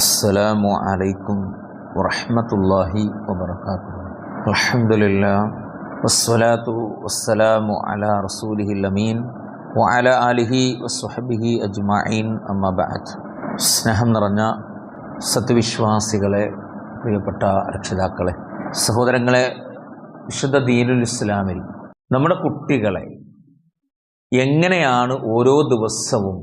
السلام عليكم ورحمة الله وبركاته الحمد لله والصلاة والسلام على رسوله الأمين وعلى آله وصحبه أجمعين أما بعد സ്നേഹം നിറഞ്ഞ സത്യവിശ്വാസികളെ പ്രിയപ്പെട്ട രക്ഷിതാക്കളെ സഹോദരങ്ങളെ വിശുദ്ധ ദീനുൽ ഇസ്ലാമിൽ നമ്മുടെ കുട്ടികളെ എങ്ങനെയാണ് ഓരോ ദിവസവും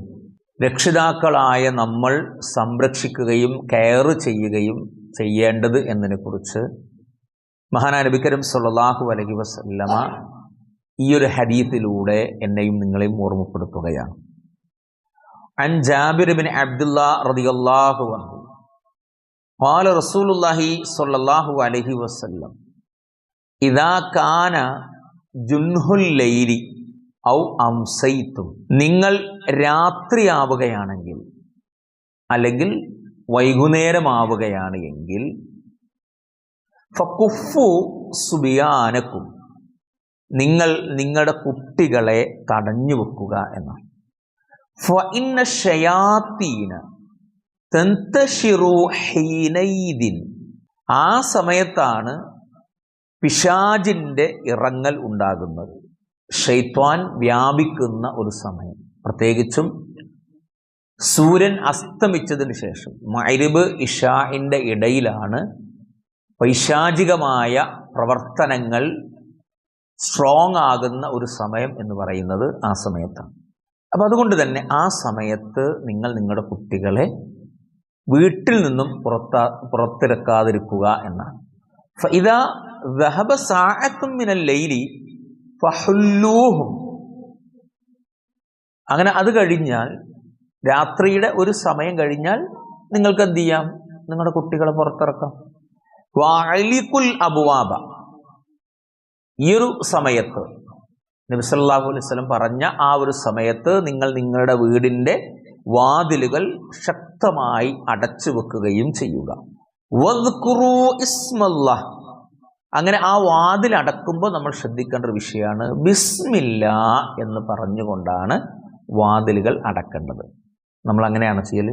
രക്ഷിതാക്കളായ നമ്മൾ സംരക്ഷിക്കുകയും കെയർ ചെയ്യുകയും ചെയ്യേണ്ടത് എന്നതിനെക്കുറിച്ച് മഹാനായ നബിക്കരം സല്ലല്ലാഹു അലൈഹി വസല്ലമ ഈ ഒരു ഹദീത്തിലൂടെ എന്നെയും നിങ്ങളെയും ഓർമ്മപ്പെടുത്തുകയാണ് അൻ ജാബിർ ബിൻ അബ്ദുല്ലാ റളിയല്ലാഹു അൻഹു قال رسول الله صلى الله عليه وسلم إذا كان جنه الليل ഔ അംസയിത്തും നിങ്ങൾ രാത്രിയാവുകയാണെങ്കിൽ അല്ലെങ്കിൽ വൈകുന്നേരമാവുകയാണ് എങ്കിൽ ഫക്കുഫു സുബിയാനക്കും നിങ്ങൾ നിങ്ങളുടെ കുട്ടികളെ തടഞ്ഞു വെക്കുക എന്നാണ്. ഫഇന്ന ഷയാത്തീന തന്തഷിറു ഹീനൈദിൻ. ആ സമയത്താണ് പിശാജിന്റെ ഇറങ്ങൽ ഉണ്ടാകുന്നത്. ഷെയ്ത്വാൻ വ്യാപിക്കുന്ന ഒരു സമയം. പ്രത്യേകിച്ചും സൂര്യൻ അസ്തമിച്ചതിന് ശേഷം മൈരിബ് ഇഷാഇന്റെ ഇടയിലാണ് പൈശാചികമായ പ്രവർത്തനങ്ങൾ സ്ട്രോങ് ആകുന്ന ഒരു സമയം എന്ന് പറയുന്നത് ആ സമയത്താണ്. അപ്പം അതുകൊണ്ട് തന്നെ ആ സമയത്ത് നിങ്ങൾ നിങ്ങളുടെ കുട്ടികളെ വീട്ടിൽ നിന്നും പുറത്താ പുറത്തിറക്കാതിരിക്കുക എന്നാണ്. ഇതാ ദഹബ സാഅത്തും മിനൽ ലൈലി ഫഹുല്ലൂഹും. അങ്ങനെ അത് കഴിഞ്ഞാൽ രാത്രിയുടെ ഒരു സമയം കഴിഞ്ഞാൽ നിങ്ങൾക്ക് എന്ത് ചെയ്യാം നിങ്ങളുടെ കുട്ടികളെ പുറത്തിറക്കാം. വാലിക്കുൽ അബുവാബ. ഈ ഒരു സമയത്ത് നബിസല്ലാഹു അലൈഹി സ്വലം പറഞ്ഞ ആ ഒരു സമയത്ത് നിങ്ങൾ നിങ്ങളുടെ വീടിന്റെ വാതിലുകൾ ശക്തമായി അടച്ചു വെക്കുകയും ചെയ്യുക ഇസ്മല്ലാഹ്. അങ്ങനെ ആ വാതിൽ അടക്കുമ്പോൾ നമ്മൾ ശ്രദ്ധിക്കേണ്ട ഒരു വിഷയമാണ് ബിസ്മില്ല എന്ന് പറഞ്ഞുകൊണ്ടാണ് വാതിലുകൾ അടക്കേണ്ടത്. നമ്മൾ അങ്ങനെയാണ് ചെയ്യൽ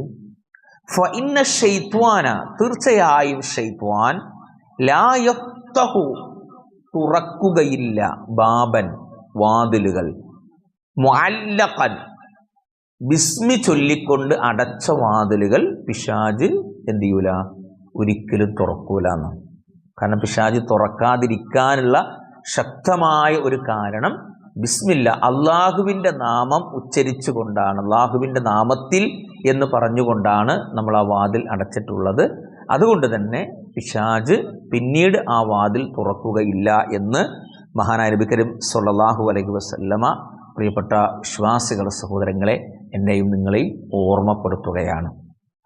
ഫ ഇന്ന ഷെയ്ത്വാന തീർച്ചയായും ഷെയ്ത്വാൻ ലായത്തഹു തുറക്കുകയില്ല ബാബൻ വാതിലുകൾ. മുഅല്ലഖൻ ബിസ്മി ചൊല്ലിക്കൊണ്ട് അടച്ച വാതിലുകൾ പിശാജ് എന്ത് ചെയ്യൂല? ഒരിക്കലും തുറക്കൂല എന്നാണ്. കാരണം പിശാജി തുറക്കാതിരിക്കാനുള്ള ശക്തമായ ഒരു കാരണം ബിസ്മില്ല അള്ളാഹുവിന്റെ നാമം ഉച്ചരിച്ചു കൊണ്ടാണ് അള്ളാഹുവിന്റെ നാമത്തിൽ എന്ന് പറഞ്ഞുകൊണ്ടാണ് നമ്മൾ ആ വാതിൽ അടച്ചിട്ടുള്ളത്. അതുകൊണ്ട് തന്നെ പിശാജ് പിന്നീട് ആ വാതിൽ തുറക്കുകയില്ല എന്ന് മഹാനായ നബി കരീം സല്ലല്ലാഹു അലൈഹി വസല്ലമ പ്രിയപ്പെട്ട വിശ്വാസികളുടെ സഹോദരങ്ങളെ എന്നെയും നിങ്ങളെയും ഓർമ്മപ്പെടുത്തുകയാണ്.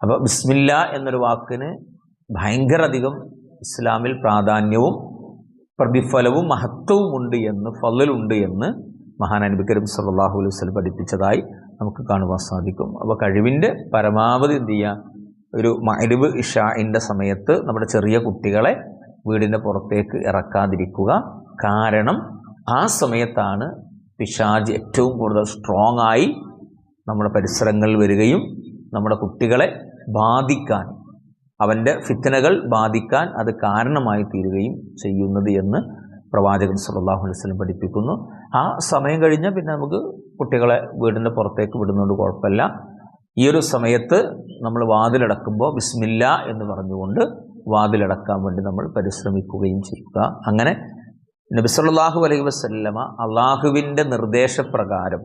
അപ്പോൾ ബിസ്മില്ല എന്നൊരു വാക്കിന് ഭയങ്കര അധികം ഇസ്ലാമിൽ പ്രാധാന്യവും പ്രതിഫലവും മഹത്വവും ഉണ്ട് എന്ന് ഫലലുണ്ട് എന്ന് മഹാൻ കരീം സല്ലാഹു അലൈഹി വസ്ലം പഠിപ്പിച്ചതായി നമുക്ക് കാണുവാൻ സാധിക്കും. അപ്പോൾ കഴിവിന്റെ പരമാവധി എന്ത് ചെയ്യുക ഒരു മരുവ് ഇഷാഇന്റെ സമയത്ത് നമ്മുടെ ചെറിയ കുട്ടികളെ വീടിന്റെ പുറത്തേക്ക് ഇറക്കാതിരിക്കുക. കാരണം ആ സമയത്താണ് പിശാജ് ഏറ്റവും കൂടുതൽ സ്ട്രോങ് ആയി നമ്മുടെ പരിസരങ്ങളിൽ വരികയും നമ്മുടെ കുട്ടികളെ ബാധിക്കാൻ അവന്റെ ഫിത്തനകൾ ബാധിക്കാൻ അത് കാരണമായി തീരുകയും ചെയ്യുന്നത് എന്ന് പ്രവാചകൻ സല്ലാഹു അലൈഹി സ്വലം പഠിപ്പിക്കുന്നു. ആ സമയം കഴിഞ്ഞാൽ പിന്നെ നമുക്ക് കുട്ടികളെ വീടിന്റെ പുറത്തേക്ക് വിടുന്നതുകൊണ്ട് കുഴപ്പമില്ല. ഈ ഒരു സമയത്ത് നമ്മൾ വാതിലടക്കുമ്പോൾ ബിസ്മില്ല എന്ന് പറഞ്ഞുകൊണ്ട് വാതിലടക്കാൻ വേണ്ടി നമ്മൾ പരിശ്രമിക്കുകയും ചെയ്യുക. അങ്ങനെ നബിസല്ലാഹു അലൈഹി വസല്ലമ അള്ളാഹുവിന്റെ നിർദ്ദേശപ്രകാരം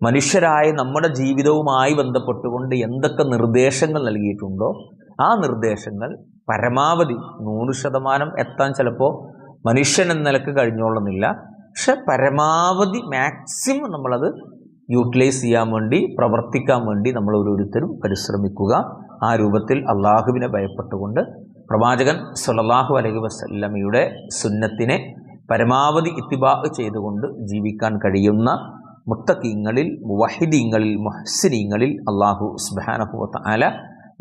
മനുഷ്യരായ നമ്മുടെ ജീവിതവുമായി ബന്ധപ്പെട്ടുകൊണ്ട് എന്തൊക്കെ നിർദ്ദേശങ്ങൾ നൽകിയിട്ടുണ്ടോ ആ നിർദ്ദേശങ്ങൾ പരമാവധി നൂറ് ശതമാനം എത്താൻ ചിലപ്പോൾ മനുഷ്യൻ എന്ന നിലയ്ക്ക് കഴിഞ്ഞോളുന്നില്ല. പക്ഷെ പരമാവധി മാക്സിമം നമ്മളത് യൂട്ടിലൈസ് ചെയ്യാൻ വേണ്ടി പ്രവർത്തിക്കാൻ വേണ്ടി നമ്മൾ ഓരോരുത്തരും പരിശ്രമിക്കുക. ആ രൂപത്തിൽ അള്ളാഹുവിനെ ഭയപ്പെട്ടുകൊണ്ട് പ്രവാചകൻ സുലല്ലാഹു അലൈഹി വസല്ലമയുടെ സുന്നത്തിനെ പരമാവധി ഇത്തിബാ ചെയ്തുകൊണ്ട് ജീവിക്കാൻ കഴിയുന്ന മുത്തക്കീങ്ങളിൽ മുവഹിദീങ്ങളിൽ മുഹസിനീങ്ങളിൽ അള്ളാഹു സുബാനഹുവത്ത്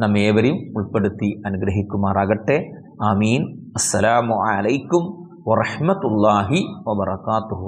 ആല ഏവരെയും ഉൾപ്പെടുത്തി അനുഗ്രഹിക്കുമാറാകട്ടെ. ആമീൻ. അസ്സലാമു അലൈക്കും വറഹ്മത്തുള്ളാഹി വബറകാതുഹു.